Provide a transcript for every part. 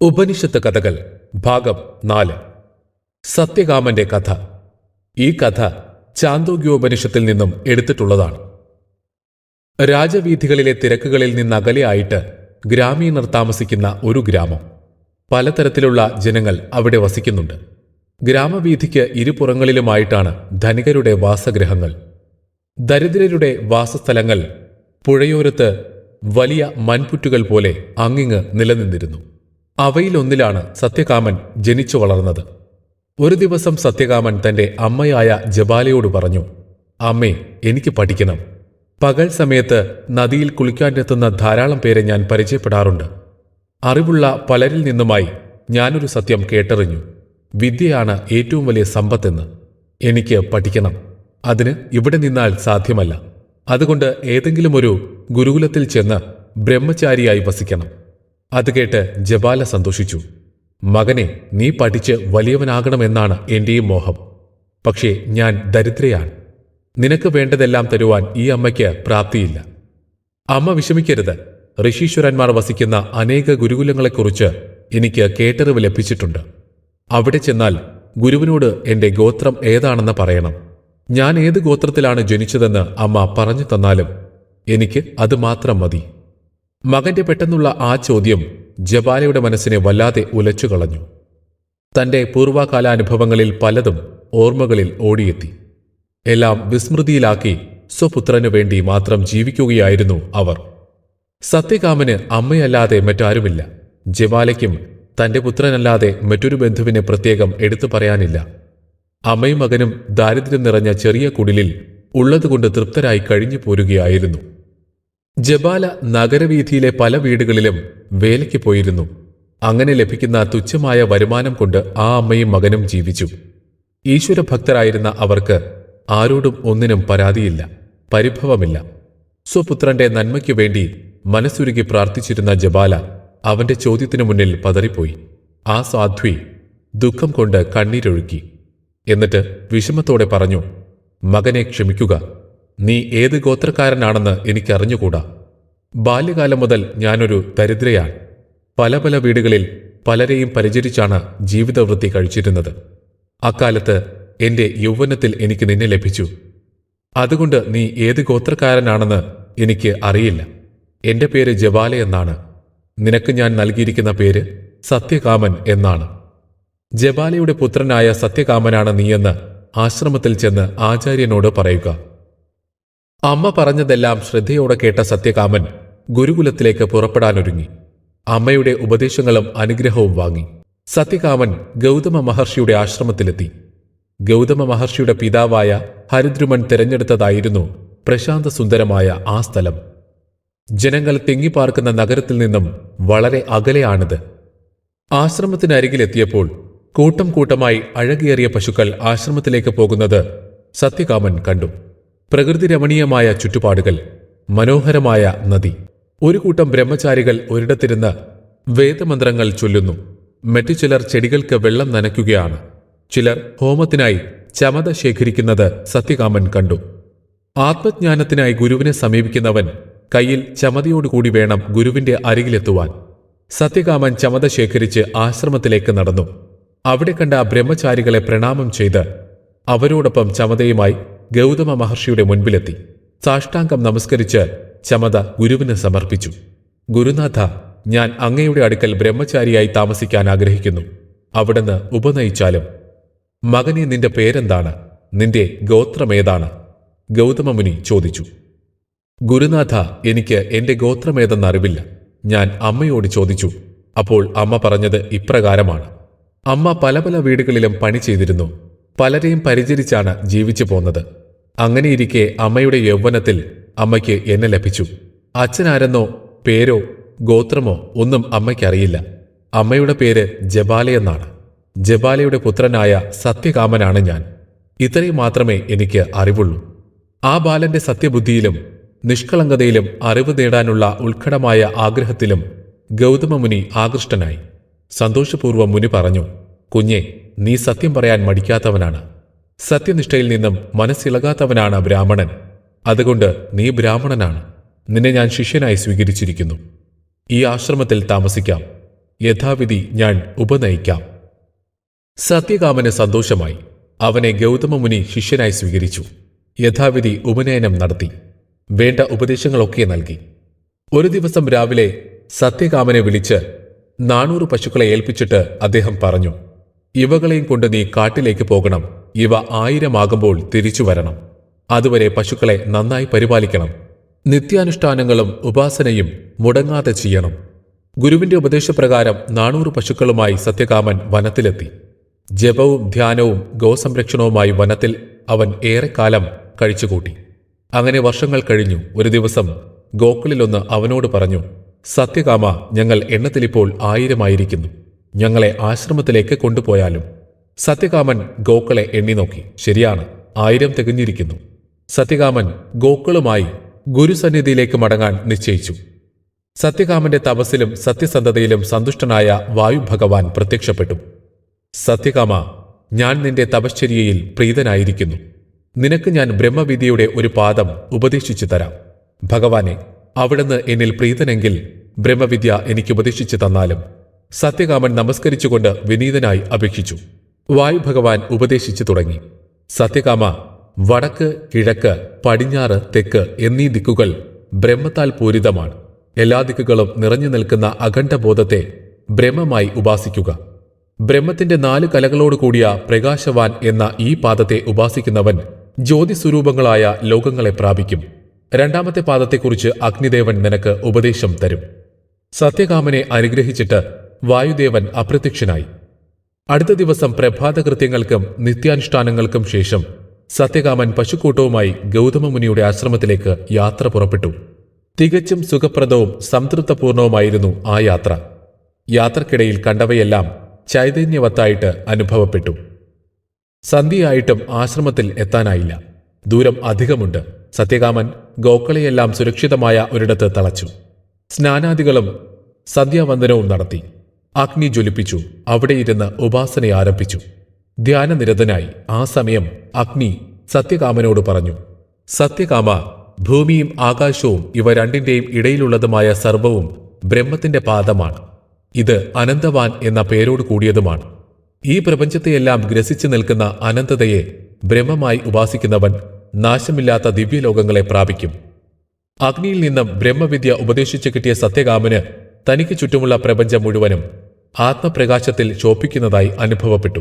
ഉപനിഷത്ത് കഥകൾ ഭാഗം നാല്. സത്യകാമന്റെ കഥ. ഈ കഥ ചാന്തോഗ്യോപനിഷത്തിൽ നിന്നും എടുത്തിട്ടുള്ളതാണ്. രാജവീഥികളിലെ തിരക്കുകളിൽ നിന്നകലെയായിട്ട് ഗ്രാമീണർ താമസിക്കുന്ന ഒരു ഗ്രാമം. പലതരത്തിലുള്ള ജനങ്ങൾ അവിടെ വസിക്കുന്നുണ്ട്. ഗ്രാമവീഥിക്ക് ഇരുപുറങ്ങളിലുമായിട്ടാണ് ധനികരുടെ വാസഗൃഹങ്ങൾ. ദരിദ്രരുടെ വാസസ്ഥലങ്ങൾ പുഴയോരത്ത് വലിയ മൺപുറ്റുകൾ പോലെ അങ്ങിങ്ങ് നിലനിന്നിരുന്നു. അവയിലൊന്നിലാണ് സത്യകാമൻ ജനിച്ചു വളർന്നത്. ഒരു ദിവസം സത്യകാമൻ തന്റെ അമ്മയായ ജബാലയോട് പറഞ്ഞു അമ്മേ എനിക്ക് പഠിക്കണം. പകൽ സമയത്ത് നദിയിൽ കുളിക്കാനെത്തുന്ന ധാരാളം പേരെ ഞാൻ പരിചയപ്പെടാറുണ്ട്. അറിവുള്ള പലരിൽ നിന്നുമായി ഞാനൊരു സത്യം കേട്ടറിഞ്ഞു. വിദ്യയാണ് ഏറ്റവും വലിയ സമ്പത്തെന്ന്. എനിക്ക് പഠിക്കണം. അതിന് ഇവിടെ നിന്നാൽ സാധ്യമല്ല. അതുകൊണ്ട് ഏതെങ്കിലും ഒരു ഗുരുകുലത്തിൽ ചെന്ന് ബ്രഹ്മചാരിയായി വസിക്കണം. അത് കേട്ട് ജബാല സന്തോഷിച്ചു. മകനെ നീ പഠിച്ച് വലിയവനാകണമെന്നാണ് എന്റെയും മോഹം. പക്ഷേ ഞാൻ ദരിദ്രയാണ്. നിനക്ക് വേണ്ടതെല്ലാം തരുവാൻ ഈ അമ്മയ്ക്ക് പ്രാപ്തിയില്ല. അമ്മ വിഷമിക്കരുത്. ഋഷീശ്വരന്മാർ വസിക്കുന്ന അനേക ഗുരുകുലങ്ങളെക്കുറിച്ച് എനിക്ക് കേട്ടറിവ് ലഭിച്ചിട്ടുണ്ട്. അവിടെ ചെന്നാൽ ഗുരുവിനോട് എന്റെ ഗോത്രം ഏതാണെന്ന് പറയണം. ഞാൻ ഏത് ഗോത്രത്തിലാണ് ജനിച്ചതെന്ന് അമ്മ പറഞ്ഞു തന്നാലും എനിക്ക് അത് മാത്രം മതി. മകന്റെ പെട്ടെന്നുള്ള ആ ചോദ്യം ജബാലയുടെ മനസ്സിനെ വല്ലാതെ ഉലച്ചുകളഞ്ഞു. തന്റെ പൂർവകാലാനുഭവങ്ങളിൽ പലതും ഓർമ്മകളിൽ ഓടിയെത്തി. എല്ലാം വിസ്മൃതിയിലാക്കി സ്വപുത്രനു വേണ്ടി മാത്രം ജീവിക്കുകയായിരുന്നു അവർ. സത്യകാമന് അമ്മയല്ലാതെ മറ്റാരുമില്ല. ജബാലയ്ക്കും തന്റെ പുത്രനല്ലാതെ മറ്റൊരു ബന്ധുവിനെ പ്രത്യേകം എടുത്തു പറയാനില്ല. അമ്മയും മകനും ദാരിദ്ര്യം നിറഞ്ഞ ചെറിയ കുടിലിൽ ഉള്ളതുകൊണ്ട് തൃപ്തരായി കഴിഞ്ഞു പോരുകയായിരുന്നു ജബാല നഗരവീഥിയിലെ പല വീടുകളിലും വേലയ്ക്ക് പോയിരുന്നു. അങ്ങനെ ലഭിക്കുന്ന തുച്ഛമായ വരുമാനം കൊണ്ട് ആ അമ്മയും മകനും ജീവിച്ചു. ഈശ്വരഭക്തരായിരുന്ന അവർക്ക് ആരോടും ഒന്നിനും പരാതിയില്ല പരിഭവമില്ല. സ്വപുത്രന്റെ നന്മയ്ക്കു വേണ്ടി മനസ്സുരുകി പ്രാർത്ഥിച്ചിരുന്ന ജബാല അവന്റെ ചോദ്യത്തിനു മുന്നിൽ പതറിപ്പോയി. ആ സാധ്വി ദുഃഖം കൊണ്ട് കണ്ണീരൊഴുക്കി. എന്നിട്ട് വിഷമത്തോടെ പറഞ്ഞു മകനെ ക്ഷമിക്കുക. നീ ഏത് ഗോത്രക്കാരനാണെന്ന് എനിക്കറിഞ്ഞുകൂടാ? ബാല്യകാലം മുതൽ ഞാനൊരു ദരിദ്രയാണ് പല പല വീടുകളിൽ പലരെയും പരിചരിച്ചാണ് ജീവിതവൃത്തി കഴിച്ചിരുന്നത്. അക്കാലത്ത് എന്റെ യൗവനത്തിൽ എനിക്ക് നിന്നെ ലഭിച്ചു. അതുകൊണ്ട് നീ ഏത് ഗോത്രക്കാരനാണെന്ന് എനിക്ക് അറിയില്ല. എന്റെ പേര് ജവാല എന്നാണ്. നിനക്ക് ഞാൻ നൽകിയിരിക്കുന്ന പേര് സത്യകാമൻ എന്നാണ്. ജബാലയുടെ പുത്രനായ സത്യകാമനാണ് നീയെന്ന് ആശ്രമത്തിൽ ചെന്ന് ആചാര്യനോട് പറയുക. അമ്മ പറഞ്ഞതെല്ലാം ശ്രദ്ധയോടെ കേട്ട സത്യകാമൻ ഗുരുകുലത്തിലേക്ക് പുറപ്പെടാനൊരുങ്ങി. അമ്മയുടെ ഉപദേശങ്ങളും അനുഗ്രഹവും വാങ്ങി. സത്യകാമൻ ഗൗതമ മഹർഷിയുടെ ആശ്രമത്തിലെത്തി. ഗൗതമ മഹർഷിയുടെ പിതാവായ ഹരിദ്രുമൻ തിരഞ്ഞെടുത്തതായിരുന്നു പ്രശാന്ത സുന്ദരമായ ആ സ്ഥലം. ജനങ്ങൾ തിങ്ങിപ്പാർക്കുന്ന നഗരത്തിൽ നിന്നും വളരെ അകലെയാണിത്. ആശ്രമത്തിനരികിലെത്തിയപ്പോൾ കൂട്ടം കൂട്ടമായി അഴകേറിയ പശുക്കൾ ആശ്രമത്തിലേക്ക് പോകുന്നത് സത്യകാമൻ കണ്ടു. പ്രകൃതി രമണീയമായ ചുറ്റുപാടുകൾ മനോഹരമായ നദി. ഒരു കൂട്ടം ബ്രഹ്മചാരികൾ ഒരിടത്തിരുന്ന് വേദമന്ത്രങ്ങൾ ചൊല്ലുന്നു. മറ്റു ചിലർ ചെടികൾക്ക് വെള്ളം നനയ്ക്കുകയാണ്. ചിലർ ഹോമത്തിനായി ചമത ശേഖരിക്കുന്നത് സത്യകാമൻ കണ്ടു. ആത്മജ്ഞാനത്തിനായി ഗുരുവിനെ സമീപിക്കുന്നവൻ കയ്യിൽ ചമതയോടുകൂടി വേണം ഗുരുവിന്റെ അരികിലെത്തുവാൻ. സത്യകാമൻ ചമത ശേഖരിച്ച് ആശ്രമത്തിലേക്ക് നടന്നു. അവിടെ കണ്ട ബ്രഹ്മചാരികളെ പ്രണാമം ചെയ്ത് അവരോടൊപ്പം ചമതയുമായി ഗൗതമ മഹർഷിയുടെ മുൻപിലെത്തി. സാഷ്ടാംഗം നമസ്കരിച്ച് ചമത ഗുരുവിന് സമർപ്പിച്ചു. ഗുരുനാഥ ഞാൻ അങ്ങയുടെ അടുക്കൽ ബ്രഹ്മചാരിയായി താമസിക്കാൻ ആഗ്രഹിക്കുന്നു. അവിടുന്ന് ഉപനയിച്ചാലും. മകനെ നിന്റെ പേരെന്താണ്? നിന്റെ ഗോത്രമേതാണ് ഗൗതമമുനി ചോദിച്ചു. ഗുരുനാഥ എനിക്ക് എന്റെ ഗോത്രമേതെന്നറിവില്ല ഞാൻ അമ്മയോട് ചോദിച്ചു. അപ്പോൾ അമ്മ പറഞ്ഞത് ഇപ്രകാരമാണ്. അമ്മ പല പല വീടുകളിലും പണി ചെയ്തിരുന്നു. പലരെയും പരിചരിച്ചാണ് ജീവിച്ചു പോന്നത്. അങ്ങനെയിരിക്കെ അമ്മയുടെ യൗവനത്തിൽ അമ്മയ്ക്ക് എന്നെ ലഭിച്ചു. അച്ഛനാരെന്നോ പേരോ ഗോത്രമോ ഒന്നും അമ്മയ്ക്കറിയില്ല അമ്മയുടെ പേര് ജബാലയെന്നാണ് ജബാലയുടെ പുത്രനായ സത്യകാമനാണ് ഞാൻ. ഇത്രയും മാത്രമേ എനിക്ക് അറിവുള്ളൂ. ആ ബാലന്റെ സത്യബുദ്ധിയിലും നിഷ്കളങ്കതയിലും അറിവ് നേടാനുള്ള ഉത്കടമായ ആഗ്രഹത്തിലും ഗൗതമമുനി ആകൃഷ്ടനായി. സന്തോഷപൂർവം മുനി പറഞ്ഞു കുഞ്ഞെ നീ സത്യം പറയാൻ മടിക്കാത്തവനാണ്. സത്യനിഷ്ഠയിൽ നിന്നും മനസ്സിളകാത്തവനാണ് ബ്രാഹ്മണൻ. അതുകൊണ്ട് നീ ബ്രാഹ്മണനാണ്. നിന്നെ ഞാൻ ശിഷ്യനായി സ്വീകരിച്ചിരിക്കുന്നു. ഈ ആശ്രമത്തിൽ താമസിക്കാം. യഥാവിധി ഞാൻ ഉപനയിക്കാം. സത്യകാമന് സന്തോഷമായി. അവനെ ഗൗതമമുനി ശിഷ്യനായി സ്വീകരിച്ചു. യഥാവിധി ഉപനയനം നടത്തി. വേണ്ട ഉപദേശങ്ങളൊക്കെ നൽകി. ഒരു ദിവസം രാവിലെ സത്യകാമനെ വിളിച്ച് നാനൂറ് പശുക്കളെ ഏൽപ്പിച്ചിട്ട് അദ്ദേഹം പറഞ്ഞു ഇവകളെയും കൊണ്ട് നീ കാട്ടിലേക്ക് പോകണം. ഇവ ആയിരമാകുമ്പോൾ തിരിച്ചു വരണം. അതുവരെ പശുക്കളെ നന്നായി പരിപാലിക്കണം. നിത്യാനുഷ്ഠാനങ്ങളും ഉപാസനയും മുടങ്ങാതെ ചെയ്യണം. ഗുരുവിന്റെ ഉപദേശപ്രകാരം നാനൂറ് പശുക്കളുമായി സത്യകാമൻ വനത്തിലെത്തി. ജപവും ധ്യാനവും ഗോസംരക്ഷണവുമായി വനത്തിൽ അവൻ ഏറെക്കാലം കഴിച്ചുകൂട്ടി. അങ്ങനെ വർഷങ്ങൾ കഴിഞ്ഞു. ഒരു ദിവസം ഗോക്കളിലൊന്ന് അവനോട് പറഞ്ഞു സത്യകാമ ഞങ്ങൾ എണ്ണത്തിലിപ്പോൾ ആയിരമായിരിക്കുന്നു. ഞങ്ങളെ ആശ്രമത്തിലേക്ക് കൊണ്ടുപോയാലും സത്യകാമൻ ഗോക്കളെ എണ്ണി നോക്കി. ശരിയാണ് ആയിരം തികഞ്ഞിരിക്കുന്നു. സത്യകാമൻ ഗോക്കളുമായി ഗുരുസന്നിധിയിലേക്ക് മടങ്ങാൻ നിശ്ചയിച്ചു. സത്യകാമന്റെ തപസ്സിലും സത്യസന്ധതയിലും സന്തുഷ്ടനായ വായു ഭഗവാൻ പ്രത്യക്ഷപ്പെട്ടു. സത്യകാമ ഞാൻ നിന്റെ തപശ്ചര്യയിൽ പ്രീതനായിരിക്കുന്നു. നിനക്ക് ഞാൻ ബ്രഹ്മവിദ്യയുടെ ഒരു പാദം ഉപദേശിച്ചു തരാം. ഭഗവാനെ അവിടുന്ന് എന്നിൽ പ്രീതനെങ്കിൽ ബ്രഹ്മവിദ്യ എനിക്ക് ഉപദേശിച്ചു തന്നാലും സത്യകാമൻ നമസ്കരിച്ചുകൊണ്ട് വിനീതനായി അപേക്ഷിച്ചു. വായു ഭഗവാൻ ഉപദേശിച്ചു തുടങ്ങി. സത്യകാമ വടക്ക് കിഴക്ക് പടിഞ്ഞാറ് തെക്ക് എന്നീ ദിക്കുകൾ ബ്രഹ്മത്താൽ പൂരിതമാണ്. എല്ലാ ദിക്കുകളും നിറഞ്ഞു നിൽക്കുന്ന അഖണ്ഡബോധത്തെ ബ്രഹ്മമായി ഉപാസിക്കുക. ബ്രഹ്മത്തിന്റെ നാല് കലകളോട് കൂടിയ പ്രകാശവാൻ എന്ന ഈ പാദത്തെ ഉപാസിക്കുന്നവൻ ജ്യോതിസ്വരൂപങ്ങളായ ലോകങ്ങളെ പ്രാപിക്കും. രണ്ടാമത്തെ പാദത്തെക്കുറിച്ച് അഗ്നിദേവൻ നിനക്ക് ഉപദേശം തരും. സത്യകാമനെ അനുഗ്രഹിച്ചിട്ട് വായുദേവൻ അപ്രത്യക്ഷനായി. അടുത്ത ദിവസം പ്രഭാതകൃത്യങ്ങൾക്കും നിത്യാനുഷ്ഠാനങ്ങൾക്കും ശേഷം സത്യകാമൻ പശുക്കൂട്ടവുമായി ഗൗതമമുനിയുടെ ആശ്രമത്തിലേക്ക് യാത്ര പുറപ്പെട്ടു. തികച്ചും സുഖപ്രദവും സംതൃപ്തപൂർണവുമായിരുന്നു ആ യാത്ര. യാത്രക്കിടയിൽ കണ്ടവയെല്ലാം ചൈതന്യവത്തായിട്ട് അനുഭവപ്പെട്ടു. സന്ധ്യയായിട്ടും ആശ്രമത്തിൽ എത്താനായില്ല. ദൂരം അധികമുണ്ട്. സത്യകാമൻ ഗോക്കളെയെല്ലാം സുരക്ഷിതമായ ഒരിടത്ത് തളച്ചു. സ്നാനാദികളും സന്ധ്യാവന്ദനവും നടത്തി. അഗ്നി ജ്വലിപ്പിച്ചു. അവിടെ ഇരുന്ന് ഉപാസന ആരംഭിച്ചു. ധ്യാനനിരതനായി ആ സമയം അഗ്നി സത്യകാമനോട് പറഞ്ഞു സത്യകാമ ഭൂമിയും ആകാശവും ഇവ രണ്ടിന്റെയും ഇടയിലുള്ളതുമായ സർവവും ബ്രഹ്മത്തിന്റെ പാദമാണ്. ഇത് അനന്തവാൻ എന്ന പേരോട് കൂടിയതുമാണ്. ഈ പ്രപഞ്ചത്തെയെല്ലാം ഗ്രസിച്ചു നിൽക്കുന്ന അനന്തതയെ ബ്രഹ്മമായി ഉപാസിക്കുന്നവൻ നാശമില്ലാത്ത ദിവ്യലോകങ്ങളെ പ്രാപിക്കും. അഗ്നിയിൽ നിന്നും ബ്രഹ്മവിദ്യ ഉപദേശിച്ചു കിട്ടിയ സത്യകാമന് തനിക്ക് ചുറ്റുമുള്ള പ്രപഞ്ചം മുഴുവനും ആത്മപ്രകാശത്തിൽ ശോഭിക്കുന്നതായി അനുഭവപ്പെട്ടു.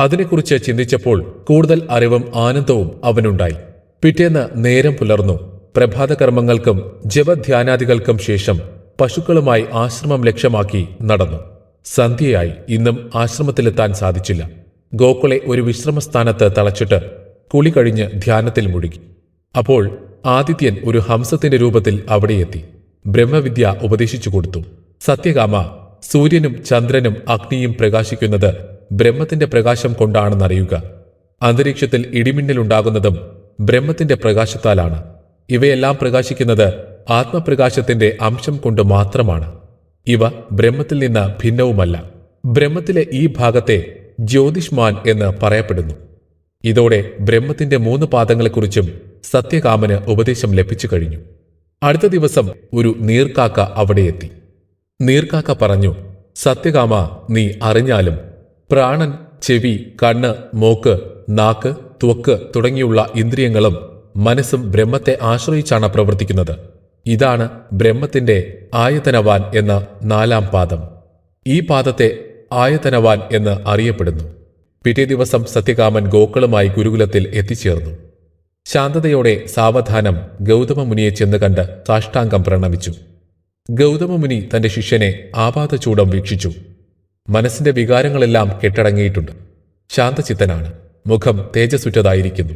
അതിനെക്കുറിച്ച് ചിന്തിച്ചപ്പോൾ കൂടുതൽ അറിവും ആനന്ദവും അവനുണ്ടായി. പിറ്റേന്ന് നേരം പുലർന്നു. പ്രഭാതകർമ്മങ്ങൾക്കും ജപധ്യാനാദികൾക്കും ശേഷം പശുക്കളുമായി ആശ്രമം ലക്ഷ്യമാക്കി നടന്നു. സന്ധ്യയായി. ഇന്നും ആശ്രമത്തിലെത്താൻ സാധിച്ചില്ല. ഗോകുളെ ഒരു വിശ്രമസ്ഥാനത്ത് തളച്ചിട്ട് കുളി കഴിഞ്ഞ് ധ്യാനത്തിൽ മുഴുകി. അപ്പോൾ ആദിത്യൻ ഒരു ഹംസത്തിന്റെ രൂപത്തിൽ അവിടെയെത്തി. ബ്രഹ്മവിദ്യ ഉപദേശിച്ചു കൊടുത്തു. സത്യകാമ സൂര്യനും ചന്ദ്രനും അഗ്നിയും പ്രകാശിക്കുന്നത് ബ്രഹ്മത്തിന്റെ പ്രകാശം കൊണ്ടാണെന്നറിയുക. അന്തരീക്ഷത്തിൽ ഇടിമിന്നലുണ്ടാകുന്നതും ബ്രഹ്മത്തിന്റെ പ്രകാശത്താലാണ്. ഇവയെല്ലാം പ്രകാശിക്കുന്നത് ആത്മപ്രകാശത്തിന്റെ അംശം കൊണ്ട് മാത്രമാണ്. ഇവ ബ്രഹ്മത്തിൽ നിന്ന് ഭിന്നവുമല്ല. ബ്രഹ്മത്തിലെ ഈ ഭാഗത്തെ ജ്യോതിഷ്മാൻ എന്ന് പറയപ്പെടുന്നു. ഇതോടെ ബ്രഹ്മത്തിന്റെ മൂന്ന് പാദങ്ങളെക്കുറിച്ചും സത്യകാമന് ഉപദേശം ലഭിച്ചു കഴിഞ്ഞു. അടുത്ത ദിവസം ഒരു നീർക്കാക്ക അവിടെ എത്തി. നീർക്കാക്ക പറഞ്ഞു സത്യകാമ നീ അറിഞ്ഞാലും പ്രാണൻ ചെവി കണ്ണ് മൂക്ക് നാക്ക് ത്വക്ക് തുടങ്ങിയുള്ള ഇന്ദ്രിയങ്ങളും മനസ്സും ബ്രഹ്മത്തെ ആശ്രയിച്ചാണ് പ്രവർത്തിക്കുന്നത്. ഇതാണ് ബ്രഹ്മത്തിന്റെ ആയതനവാൻ എന്ന നാലാം പാദം. ഈ പാദത്തെ ആയതനവാൻ എന്ന് അറിയപ്പെടുന്നു. പിറ്റേ ദിവസം സത്യകാമൻ ഗോക്കളുമായി ഗുരുകുലത്തിൽ എത്തിച്ചേർന്നു. ശാന്തതയോടെ സാവധാനം ഗൗതമമുനിയെ ചെന്ന് കണ്ട് സാഷ്ടാംഗം പ്രണമിച്ചു. ഗൗതമമുനി തന്റെ ശിഷ്യനെ ആപാതചൂടം വീക്ഷിച്ചു. മനസ്സിന്റെ വികാരങ്ങളെല്ലാം കെട്ടടങ്ങിയിട്ടുണ്ട്. ശാന്തചിത്തനാണ്. മുഖം തേജസ്സുറ്റതായിരിക്കുന്നു.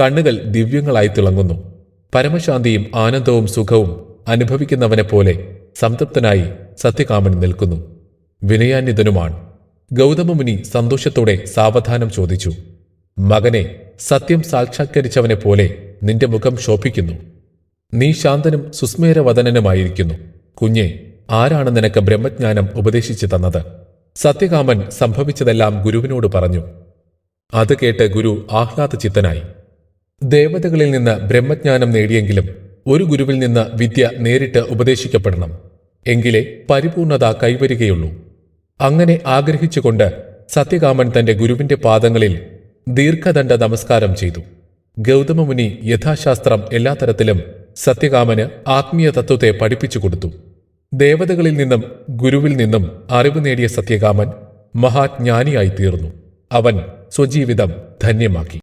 കണ്ണുകൾ ദിവ്യങ്ങളായി തിളങ്ങുന്നു. പരമശാന്തിയും ആനന്ദവും സുഖവും അനുഭവിക്കുന്നവനെ പോലെ സംതൃപ്തനായി സത്യകാമൻ നിൽക്കുന്നു. വിനയാന്വിതനുമാണ്. ഗൗതമമുനി സന്തോഷത്തോടെ സാവധാനം ചോദിച്ചു. മകനെ സത്യം സാക്ഷാത്കരിച്ചവനെ പോലെ നിന്റെ മുഖം ശോഭിക്കുന്നു. നീ ശാന്തനും സുസ്മേരവദനനുമായിരിക്കുന്നു. കുഞ്ഞെ ആരാണ് നിനക്ക് ബ്രഹ്മജ്ഞാനം ഉപദേശിച്ചു തന്നത്? സത്യകാമൻ സംഭവിച്ചതെല്ലാം ഗുരുവിനോട് പറഞ്ഞു. അത് കേട്ട് ഗുരു ആഹ്ലാദ ചിത്തനായി ദേവതകളിൽ നിന്ന് ബ്രഹ്മജ്ഞാനം നേടിയെങ്കിലും ഒരു ഗുരുവിൽ നിന്ന് വിദ്യ നേരിട്ട് ഉപദേശിക്കപ്പെടണം. എങ്കിലേ പരിപൂർണത കൈവരികയുള്ളൂ. അങ്ങനെ ആഗ്രഹിച്ചുകൊണ്ട് സത്യകാമൻ തന്റെ ഗുരുവിന്റെ പാദങ്ങളിൽ ദീർഘദണ്ഡ നമസ്കാരം ചെയ്തു. ഗൗതമമുനി യഥാശാസ്ത്രം എല്ലാ തരത്തിലും സത്യകാമന് ആത്മീയ തത്വത്തെ പഠിപ്പിച്ചു കൊടുത്തു. ദേവതകളിൽ നിന്നും ഗുരുവിൽ നിന്നും അറിവ് നേടിയ സത്യകാമൻ മഹാജ്ഞാനിയായി തീർന്നു അവൻ സ്വജീവിതം ധന്യമാക്കി.